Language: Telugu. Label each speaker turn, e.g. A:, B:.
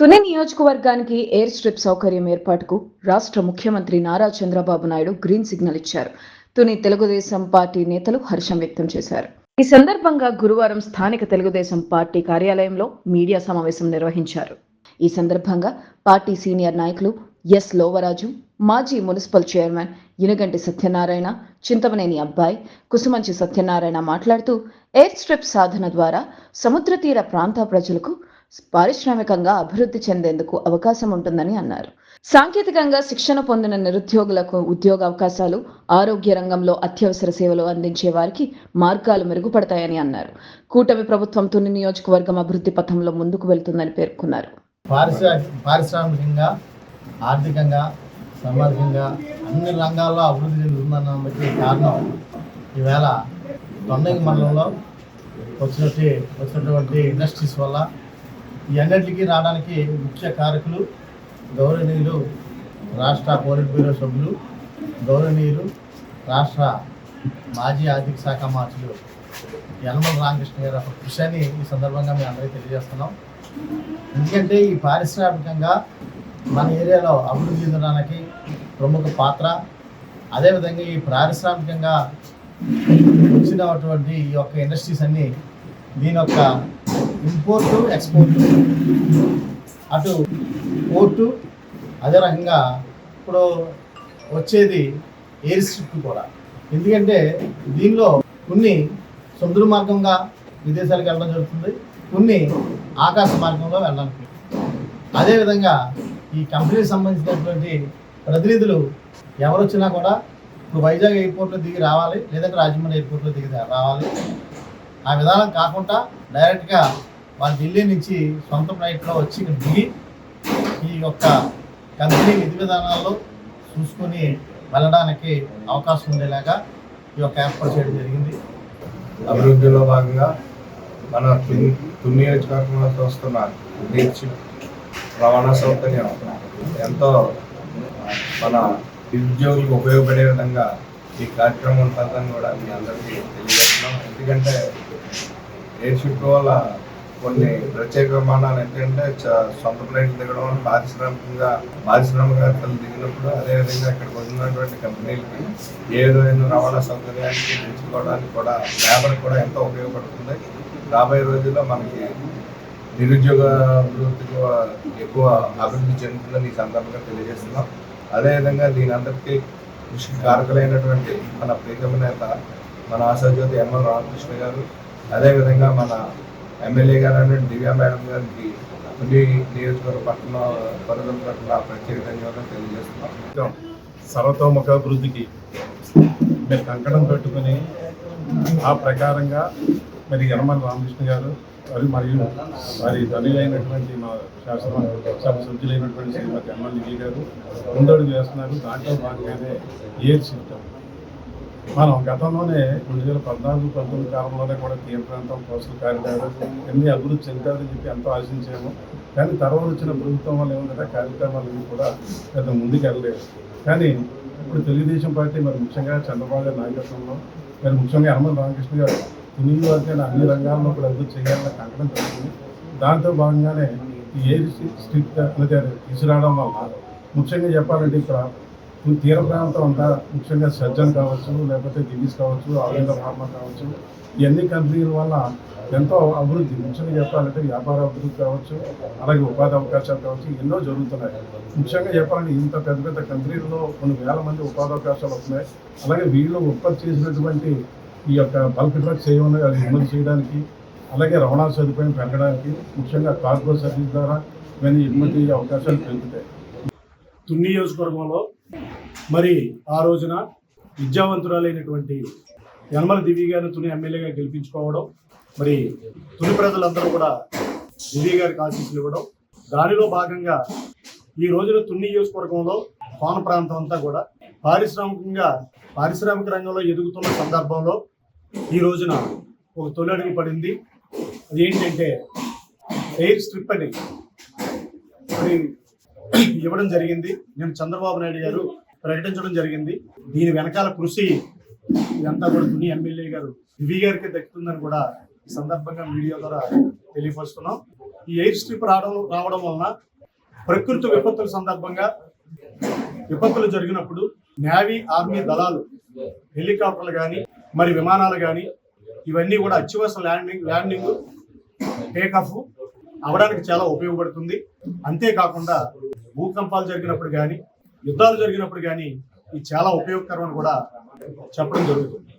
A: తుని నియోజకవర్గానికి ఎయిర్ స్ట్రిప్ సౌకర్యం ఏర్పాటుకు రాష్ట్ర ముఖ్యమంత్రి నారా చంద్రబాబు నాయుడు గ్రీన్ సిగ్నల్ ఇచ్చారు. తుని తెలుగుదేశం పార్టీ నేతలు హర్షం వ్యక్తం చేశారు. ఈ సందర్భంగా గురువారం స్థానిక తెలుగుదేశం పార్టీ కార్యాలయంలో మీడియా సమావేశం నిర్వహించారు. ఈ సందర్భంగా పార్టీ సీనియర్ నాయకులు ఎస్ లోవరాజు మాజీ మున్సిపల్ చైర్మన్ ఇనుగంటి సత్యనారాయణ చింతమనేని అబ్బాయి కుసుమంచి సత్యనారాయణ మాట్లాడుతూ ఎయిర్ స్ట్రిప్ సాధన ద్వారా సముద్ర తీర ప్రాంత ప్రజలకు పారిశ్రామికంగా అభివృద్ధి చెందేందుకు అవకాశం ఉంటుందని అన్నారు. సాంకేతికంగా శిక్షణ పొందిన నిరుద్యోగులకు ఉద్యోగ అవకాశాలు ఆరోగ్య రంగంలో అత్యవసర సేవలు అందించే వారికి మార్గాలు మెరుగుపడతాయని అన్నారు. కూటమి ప్రభుత్వం తుని నియోజకవర్గం అభివృద్ధి పథంలో ముందుకు వెళ్తుందని పేర్కొన్నారు.
B: పారిశ్రామికంగా ఆర్థికంగా సామాజికంగా అన్ని రంగాల్లో అభివృద్ధి చెందుతుందన్నకి కారణం ఈవేళ తొండగి మండలంలో వచ్చినట్టు వచ్చినటువంటి ఇండస్ట్రీస్ వల్ల ఈ అన్నిటికీ రావడానికి ముఖ్య కారకులు గౌరవనీయులు రాష్ట్ర పోలిట్ బ్యూరో సభ్యులు గౌరవనీయులు రాష్ట్ర మాజీ ఆర్థిక శాఖ మంత్రులు యనమల రామకృష్ణ గారి ఒక కృషి అని ఈ సందర్భంగా మేము అందరికీ తెలియజేస్తున్నాం. ఎందుకంటే ఈ పారిశ్రామికంగా మన ఏరియాలో అభివృద్ధి చెందడానికి ప్రముఖ పాత్ర. అదేవిధంగా ఈ పారిశ్రామికంగా వచ్చినటువంటి ఈ యొక్క ఇండస్ట్రీస్ అన్నీ దీని యొక్క ఇంపోర్టు ఎక్స్పోర్టు. అటు పోర్టు అదే రకంగా ఇప్పుడు వచ్చేది ఎయిర్ స్ట్రిప్ కూడా. ఎందుకంటే దీనిలో కొన్ని సముద్ర మార్గంగా విదేశాలకు వెళ్ళడం జరుగుతుంది. కొన్ని ఆకాశ మార్గంలో వెళ్ళడానికి అదేవిధంగా ఈ కంపెనీకి సంబంధించినటువంటి ప్రతినిధులు ఎవరు వచ్చినా కూడా ఇప్పుడు వైజాగ్ ఎయిర్పోర్ట్లో దిగి రావాలి లేదంటే రాజమండ్రి ఎయిర్పోర్ట్లో దిగి రావాలి. ఆ విధానం కాకుండా డైరెక్ట్గా వాళ్ళు ఢిల్లీ నుంచి సొంత ఫ్లైట్లో వచ్చి ఇక్కడ దిగి ఈ యొక్క కంపెనీ విధి విధానాల్లో చూసుకొని వెళ్ళడానికి అవకాశం ఉండేలాగా ఈ యొక్క ఏర్పాటు చేయడం జరిగింది.
C: అభివృద్ధిలో భాగంగా మన తుని నియోజకవర్గంలో చూస్తున్న బీచ్ రవాణా సౌకర్యం ఎంతో మన నిరుద్యోగులకు ఉపయోగపడే విధంగా ఈ కార్యక్రమం ఉంటుందని కూడా మీ అందరికీ తెలియజేస్తున్నాం. ఎందుకంటే ఎయిర్షిప్ వల్ల కొన్ని ప్రత్యేక విమానాలు ఏంటంటే సొంత ఫ్లైట్లు దిగడం వల్ల పారిశ్రామికంగా పారిశ్రామికవేత్తలు దిగినప్పుడు అదేవిధంగా ఇక్కడికి వచ్చినటువంటి కంపెనీలకి ఏదైనా రవాణా సౌకర్యానికి తెచ్చుకోవడానికి కూడా లేబర్ కూడా ఎంతో ఉపయోగపడుతుంది. రాబోయే రోజుల్లో మనకి నిరుద్యోగ అభివృద్ధికి ఎక్కువ అభివృద్ధి చెందుతుందని ఈ సందర్భంగా తెలియజేస్తున్నాం. అదేవిధంగా దీని అందరికీ కృషి కారకులైనటువంటి మన ప్రీతమ నేత మన ఆశాజ్యోతి ఎంఎల్ రామకృష్ణ గారు అదేవిధంగా మన ఎమ్మెల్యే గారు అంటే దివ్యా మేడం గారికి తొలి నియోజకవర్గ పట్టణ పరిధుల పట్ల ప్రత్యేక ధన్యవాదాలు తెలియజేస్తున్నాం.
D: సర్వతోముఖాభివృద్ధికి మీరు కంకణం పెట్టుకుని ఆ ప్రకారంగా మరి యనమల రామకృష్ణ గారు మరి మరియు వారి తల్లిలైనటువంటి మా శాసన సభ సభ్యులైనటువంటి శ్రీమతి యనమల గారు ముందడుగు చేస్తున్నారు దాంట్లో భాగంగానే ఏర్చి సిస్టమ్ మనం గతంలోనే రెండు వేల పద్నాలుగు పంతొమ్మిది కాలంలోనే కూడా తీర ప్రాంతం కోస్టల్ కారిడార్ ఎన్ని అభివృద్ధి చెందాలని చెప్పి ఎంతో ఆశించాము. కానీ తర్వాత వచ్చిన ప్రభుత్వం వల్ల ఏమంటే కార్యక్రమాలు కూడా పెద్ద ముందుకెళ్ళలేదు. కానీ ఇప్పుడు తెలుగుదేశం పార్టీ మరి ముఖ్యంగా చంద్రబాబు గారి నాయకత్వంలో మరి ముఖ్యంగా హనుమంత రామకృష్ణ గారు తునిలో అయితే అన్ని రంగాల్లో కూడా అభివృద్ధి చేయాలని కంకణం పెట్టుకుంది దాంతో భాగంగానే ఈ ఎయిర్ స్ట్రిప్ అనేది తీసుకురావడం వల్ల ముఖ్యంగా చెప్పాలంటే ఇక్కడ తీర ప్రాంతం అంతా ముఖ్యంగా సజ్జన్ కావచ్చు లేకపోతే దివీస్ కావచ్చు ఆవిడ ఫార్మా కావచ్చు ఇవన్నీ కంపెనీల వల్ల ఎంతో అభివృద్ధి. ముఖ్యంగా చెప్పాలంటే వ్యాపార అభివృద్ధి కావచ్చు అలాగే ఉపాధి అవకాశాలు కావచ్చు ఎన్నో జరుగుతున్నాయి. ముఖ్యంగా చెప్పాలంటే ఇంత పెద్ద పెద్ద కంపెనీల్లో కొన్ని వేల మంది ఉపాధి అవకాశాలు వస్తున్నాయి. అలాగే వీళ్ళు ఉత్పత్తి చేసినటువంటి ఈ యొక్క బల్క్ డ్రగ్స్ ఏమన్నా అది ఎగుమతి చేయడానికి అలాగే రవాణా సదుపాయం పెరగడానికి ముఖ్యంగా కార్గో సర్వీస్ ద్వారా ఇవన్నీ ఎగుమతి అవకాశాలు పెరుగుతాయి.
E: తుని నియోజకవర్గంలో మరి ఆ రోజున విద్యావంతురాలైనటువంటి యనమల దివి గారిని తుని ఎమ్మెల్యేగా గెలిపించుకోవడం మరి తుని ప్రజలందరూ కూడా దివి గారికి ఆశీస్సులు ఇవ్వడం దానిలో భాగంగా ఈ రోజున తుని నియోజకవర్గంలో కోన ప్రాంతం అంతా కూడా పారిశ్రామికంగా పారిశ్రామిక రంగంలో ఎదుగుతున్న సందర్భంలో ఈ రోజున ఒక తొలి అడుగు పడింది. ఏంటంటే ఎయిర్ స్ట్రిప్ అని మరి ఇవ్వడం జరిగింది. నేను చంద్రబాబు నాయుడు గారు ప్రకటించడం జరిగింది. దీని వెనకాల కృషి ఇదంతా కూడా తుని ఎమ్మెల్యే గారు దివి గారికి దక్కుతుందని కూడా ఈ సందర్భంగా మీడియా ద్వారా తెలియపరుస్తున్నాం. ఈ ఎయిర్ స్ట్రిప్ రావడం రావడం వలన ప్రకృతి విపత్తుల సందర్భంగా విపత్తులు జరిగినప్పుడు నేవీ ఆర్మీ దళాలు హెలికాప్టర్లు కానీ మరి విమానాలు కానీ ఇవన్నీ కూడా అత్యవసర ల్యాండింగ్ ల్యాండింగ్ టేకాఫ్ అవడానికి చాలా ఉపయోగపడుతుంది. అంతేకాకుండా భూకంపాలు జరిగినప్పుడు కానీ యుద్ధాలు జరిగినప్పుడు కానీ ఇది చాలా ఉపయోగకరం అని కూడా చెప్పడం జరుగుతుంది.